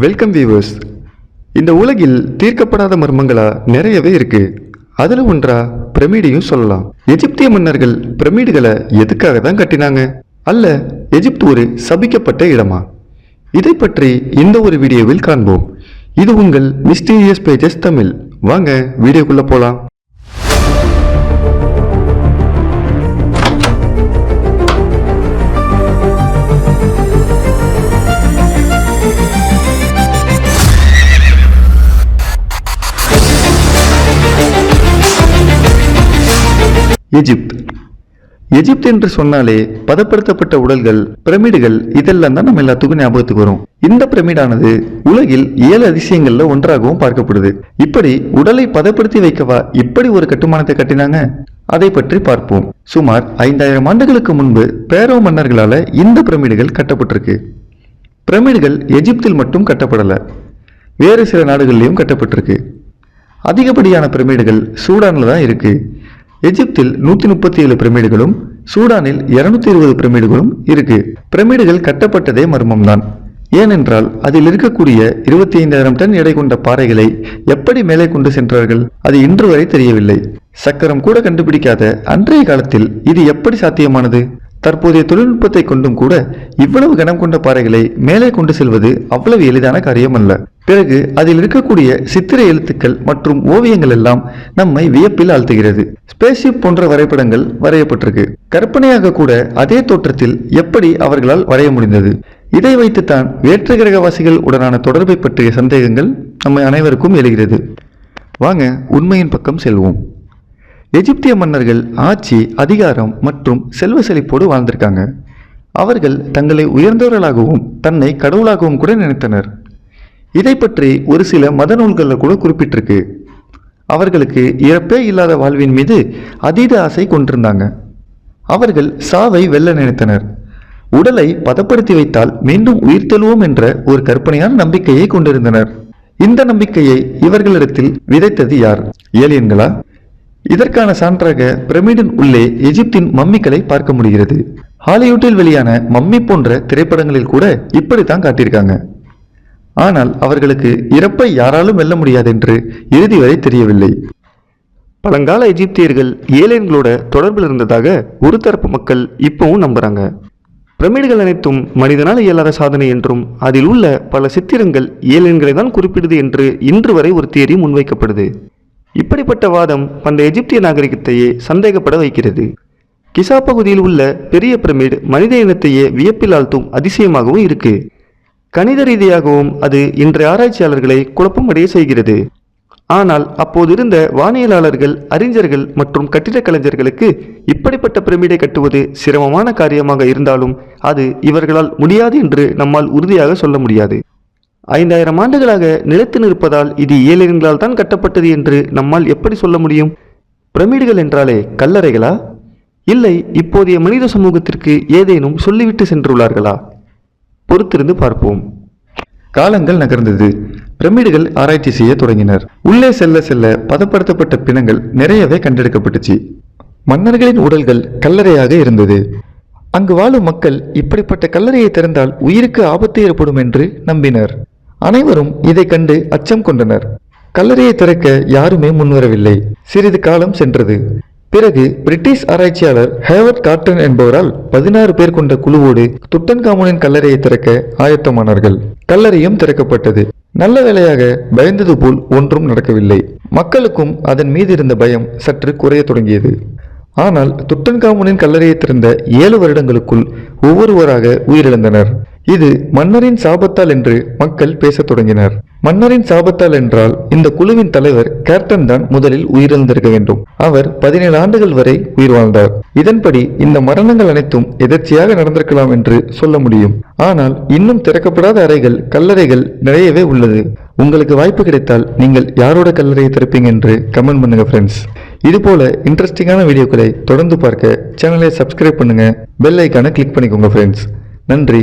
Welcome viewers இந்த உலகில் தீர்க்கப்படாத மர்மங்களா நிறையவே இருக்கு. அதுல ஒன்றா பிரமிடையும் சொல்லலாம். எகிப்திய மன்னர்கள் பிரமிடுகளை எதுக்காக தான் கட்டினாங்க? அல்ல எஜிப்த் ஒரு சபிக்கப்பட்ட இடமா? இதை பற்றி இந்த ஒரு வீடியோவில் காண்போம். இது உங்கள் மிஸ்டீரியஸ் பேஜஸ் தமிழ். வாங்க வீடியோக்குள்ள போலாம். எஜிப்த். எஜிப்த் என்று சொன்னாலே பதப்படுத்தப்பட்ட உடல்கள் பிரமிடுகள் இதெல்லாம் தான் நம்ம எல்லாத்துக்கும் ஞாபகத்துக்கு வரும். இந்த பிரமிடானது உலகில் ஏழு அதிசயங்கள்ல ஒன்றாகவும் பார்க்கப்படுது. இப்படி உடலை பதப்படுத்தி வைக்கவா இப்படி ஒரு கட்டுமானத்தை கட்டினாங்க? அதை பற்றி பார்ப்போம். சுமார் ஐந்தாயிரம் ஆண்டுகளுக்கு முன்பு பேரோ மன்னர்களால இந்த பிரமிடுகள் கட்டப்பட்டிருக்கு. பிரமிடுகள் எஜிப்தில் மட்டும் கட்டப்படல. வேறு சில நாடுகள்லையும் கட்டப்பட்டிருக்கு. அதிகப்படியான பிரமிடுகள் சூடானில் தான் இருக்குது எகிப்தில் நூற்றி முப்பத்தி ஏழு பிரமிடுகளும் சூடானில் இருநூத்தி இருபது பிரமிடுகளும் இருக்கு. பிரமிடுகள் கட்டப்பட்டதே மர்மம் தான் ஏனென்றால் அதில் இருக்கக்கூடிய இருபத்தி ஐந்தாயிரம் டன் எடை கொண்ட பாறைகளை எப்படி மேலே கொண்டு சென்றார்கள் அது இன்று வரை தெரியவில்லை. சக்கரம் கூட கண்டுபிடிக்காத அன்றைய காலத்தில் இது எப்படி சாத்தியமானது? தற்போதைய தொழில்நுட்பத்தை கொண்டும் கூட இவ்வளவு கனம் கொண்ட பாறைகளை மேலே கொண்டு செல்வது அவ்வளவு எளிதான காரியம் அல்ல பிறகு அதில் இருக்கக்கூடிய சித்திர எழுத்துக்கள் மற்றும் ஓவியங்கள் எல்லாம் நம்மை வியப்பில் ஆழ்த்துகிறது. ஸ்பேஸ்ஷிப் போன்ற வரைபடங்கள் வரையப்பட்டிருக்கு. கற்பனையாக கூட அதே தோற்றத்தில் எப்படி அவர்களால் வரைய முடிந்தது? இதை வைத்துத்தான் வேற்று கிரகவாசிகள் உடனான தொடர்பை பற்றிய சந்தேகங்கள் நம்ம அனைவருக்கும் எழுகிறது. வாங்க உண்மையின் பக்கம் செல்வோம். எகிப்திய மன்னர்கள் ஆட்சி அதிகாரம் மற்றும் செல்வ செழிப்போடு வாழ்ந்திருக்காங்க. அவர்கள் தங்களை உயர்ந்தவர்களாகவும் தன்னை கடவுளாகவும் கூட நினைத்தனர். இதை பற்றி ஒரு சில மத நூல்களில் கூட குறிப்பிட்டிருக்கு. அவர்களுக்கு இறப்பே இல்லாத வாழ்வின் மீது அதீத ஆசை கொண்டிருந்தாங்க. அவர்கள் சாவை வெல்ல நினைத்தனர். உடலை பதப்படுத்தி வைத்தால் மீண்டும் உயிர்த்தெழுவோம் என்ற ஒரு கற்பனையான நம்பிக்கையை கொண்டிருந்தனர். இந்த நம்பிக்கையை இவர்களிடத்தில் விதைத்தது யார்? ஏலியன்களா? இதற்கான சான்றாக பிரமிடின் உள்ளே எஜிப்தின் மம்மிகளை பார்க்க முடிகிறது. ஹாலிவுட்டில் வெளியான மம்மி போன்ற திரைப்படங்களில் கூட இப்படித்தான் காட்டியிருக்காங்க. ஆனால் அவர்களுக்கு இறப்பை யாராலும் வெல்ல முடியாது என்று இறுதி வரை தெரியவில்லை. பழங்கால எஜிப்தியர்கள் ஏலியன்களோட தொடர்பில் இருந்ததாக ஒரு தரப்பு மக்கள் இப்பவும் நம்புறாங்க. பிரமிடுகள் அனைத்தும் மனிதனால் இயலாத சாதனை என்றும் அதில் உள்ள பல சித்திரங்கள் ஏலியன்களை தான் குறிப்பிடுது என்று இன்று வரை ஒரு தியரி முன்வைக்கப்படுது. இப்படிப்பட்ட வாதம் அந்த எகிப்திய நாகரிகத்தையே சந்தேகப்பட வைக்கிறது. கிசா பகுதியில் உள்ள பெரிய பிரமிடு மனித இனத்தையே வியப்பில் ஆழ்த்தும் அதிசயமாகவும் இருக்கு. கணித ரீதியாகவும் அது இன்றைய ஆராய்ச்சியாளர்களை குழப்பமடைய செய்கிறது. ஆனால் அப்போதிருந்த வானியலாளர்கள் அறிஞர்கள் மற்றும் கட்டிடக் கலைஞர்களுக்கு இப்படிப்பட்ட பிரமிடை கட்டுவது சிரமமான காரியமாக இருந்தாலும் அது இவர்களால் முடியாது என்று நம்மால் உறுதியாக சொல்ல முடியாது. ஐந்தாயிரம் ஆண்டுகளாக நிலைத்து நிற்பதால் இது ஏழைகளால் தான் கட்டப்பட்டது என்று நம்மால் எப்படி சொல்ல முடியும்? பிரமிடுகள் என்றாலே கல்லறைகளா? இல்லை இப்போதைய மனித சமூகத்திற்கு ஏதேனும் சொல்லிவிட்டு சென்றுள்ளார்களா? பொறுத்திருந்து பார்ப்போம். காலங்கள் நகர்ந்தது. பிரமிடுகள் ஆராய்ச்சி செய்ய தொடங்கினர். உள்ளே செல்ல செல்ல பதப்படுத்தப்பட்ட பிணங்கள் நிறையவே கண்டெடுக்கப்பட்டுச்சு. மன்னர்களின் உடல்கள் கல்லறையாக இருந்தது. அங்கு வாழும் மக்கள் இப்படிப்பட்ட கல்லறையை திறந்தால் உயிருக்கு ஆபத்து ஏற்படும் என்று நம்பினர். அனைவரும் இதை கண்டு அச்சம் கொண்டனர். கல்லறையை திறக்க யாருமே முன்வரவில்லை. சிறிது காலம் சென்றது. பிறகு பிரிட்டிஷ் ஆராய்ச்சியாளர் ஹேவர்ட் கார்டன் என்பவரால் பதினாறு பேர் கொண்ட குழுவோடு துட்டன்காமுனின் கல்லறையை திறக்க ஆயத்தமானார்கள். கல்லறையும் திறக்கப்பட்டது. நல்ல வேளையாக பயந்தது போல் ஒன்றும் நடக்கவில்லை. மக்களுக்கும் அதன் மீது இருந்த பயம் சற்று குறைய தொடங்கியது. ஆனால் துட்டன்காமுனின் கல்லறையை திறந்த ஏழு வருடங்களுக்குள் ஒவ்வொருவராக உயிரிழந்தனர். இது மன்னரின் சாபத்தால் என்று மக்கள் பேசத் தொடங்கினர். மன்னரின் சாபத்தால் என்றால் இந்த குழுவின் தலைவர் கேப்டன் தான் முதலில் உயிரிழந்திருக்க வேண்டும். அவர் பதினேழு ஆண்டுகள் வரை உயிர் வாழ்ந்தார். இதன்படி இந்த மரணங்கள் அனைத்தும் எதர்ச்சியாக நடந்திருக்கலாம் என்று சொல்ல முடியும். ஆனால் இன்னும் திறக்கப்படாத அறைகள் கல்லறைகள் நிறையவே உள்ளது. உங்களுக்கு வாய்ப்பு கிடைத்தால் நீங்கள் யாரோட கல்லறையை திறப்பீங்க என்று கமெண்ட் பண்ணுங்க ஃப்ரெண்ட்ஸ் இது போல இன்ட்ரெஸ்டிங்கான வீடியோக்களை தொடர்ந்து பார்க்க சேனலை சப்ஸ்கிரைப் பண்ணுங்க. பெல் ஐக்கானை கிளிக் பண்ணிக்கோங்க ஃப்ரெண்ட்ஸ் நன்றி.